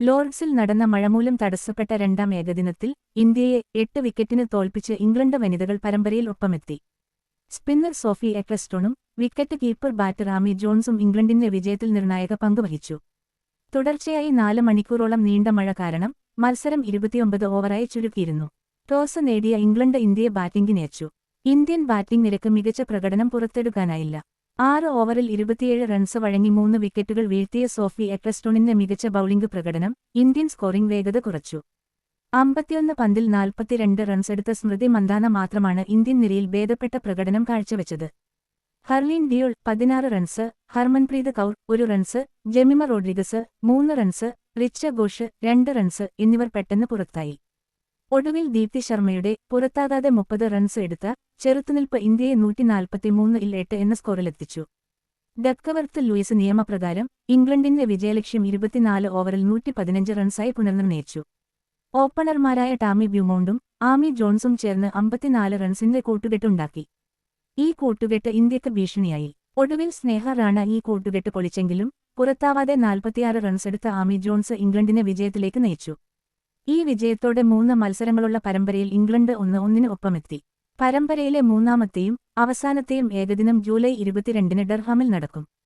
ലോർഡ്സിൽ നടന്ന മഴമൂലം തടസ്സപ്പെട്ട രണ്ടാം ഏകദിനത്തിൽ ഇന്ത്യയെ എട്ട് വിക്കറ്റിന് തോൽപ്പിച്ച് ഇംഗ്ലണ്ട് വനിതകൾ പരമ്പരയിൽ ഒപ്പമെത്തി. സ്പിന്നർ സോഫി എക്വസ്റ്റോണും വിക്കറ്റ് കീപ്പർ ബാറ്റർ ആമി ജോൺസും ഇംഗ്ലണ്ടിന്റെ വിജയത്തിൽ നിർണായക പങ്കുവഹിച്ചു തുടർച്ചയായി നാല് മണിക്കൂറോളം നീണ്ട മഴ കാരണം മത്സരം ഇരുപത്തിയൊമ്പത് ഓവറായി ചുരുക്കിയിരുന്നു. ടോസ് നേടിയ ഇംഗ്ലണ്ട് ഇന്ത്യയെ ബാറ്റിംഗിനേച്ചു. ഇന്ത്യൻ ബാറ്റിംഗ് നിരക്ക് മികച്ച പ്രകടനം പുറത്തെടുക്കാനായില്ല. ആറ് ഓവറിൽ ഇരുപത്തിയേഴ് റൺസ് വഴങ്ങി മൂന്ന് വിക്കറ്റുകൾ വീഴ്ത്തിയ സോഫി എക്രസ്റ്റോണിന്റെ മികച്ച ബൌളിംഗ് പ്രകടനം ഇന്ത്യൻ സ്കോറിംഗ് വേഗത കുറച്ചു. അമ്പത്തിയൊന്ന് പന്തിൽ നാൽപ്പത്തിരണ്ട് റൺസെടുത്ത സ്മൃതി മന്ദാന മാത്രമാണ് ഇന്ത്യൻ നിരയിൽ ഭേദപ്പെട്ട പ്രകടനം കാഴ്ചവെച്ചത്. ഹർലീൻ ഡിയോൾ പതിനാറ് റൺസ് ഹർമൻപ്രീത് കൗർ ഒരു റൺസ് ജെമിമ റോഡ്രിഗസ് മൂന്ന് റൺസ് റിച്ച ഘോഷ് രണ്ട് റൺസ് എന്നിവർ പെട്ടെന്ന് പുറത്തായി. ഒടുവിൽ ദീപ്തി ശർമ്മയുടെ പുറത്താകാതെ മുപ്പത് റൺസ് എടുത്ത ചെറുത്തുനിൽപ്പ് ഇന്ത്യയെ നൂറ്റിനാൽപ്പത്തിമൂന്ന് ഇൽ എട്ട് എന്ന സ്കോറിലെത്തിച്ചു. ഡക്കവർത്ത് ലൂയിസ് നിയമപ്രകാരം ഇംഗ്ലണ്ടിന്റെ വിജയലക്ഷ്യം ഇരുപത്തിനാല് ഓവറിൽ നൂറ്റി പതിനഞ്ച് റൺസായി പുനർനിർണയിച്ചു. ഓപ്പണർമാരായ ടാമി ബ്യൂമോണ്ടും ആമി ജോൺസും ചേർന്ന് അമ്പത്തിനാല് റൺസിന്റെ കൂട്ടുകെട്ടുണ്ടാക്കി ഈ കൂട്ടുകെട്ട് ഇന്ത്യയ്ക്ക് ഭീഷണിയായി. ഒടുവിൽ സ്നേഹ റാണ ഈ കൂട്ടുകെട്ട് പൊളിച്ചെങ്കിലും പുറത്താവാതെ നാൽപ്പത്തിയാറ് റൺസെടുത്ത ആമി ജോൺസ് ഇംഗ്ലണ്ടിനെ വിജയത്തിലേക്ക് നയിച്ചു. ഈ വിജയത്തോടെ മൂന്ന് മത്സരങ്ങളുള്ള പരമ്പരയിൽ ഇംഗ്ലണ്ട് ഒന്ന് ഒന്നിന് ഒപ്പമെത്തി. പരമ്പരയിലെ മൂന്നാമത്തെയും അവസാനത്തെയും ഏകദിനം ജൂലൈ ഇരുപത്തിരണ്ടിന് ഡർഹാമിൽ നടക്കും.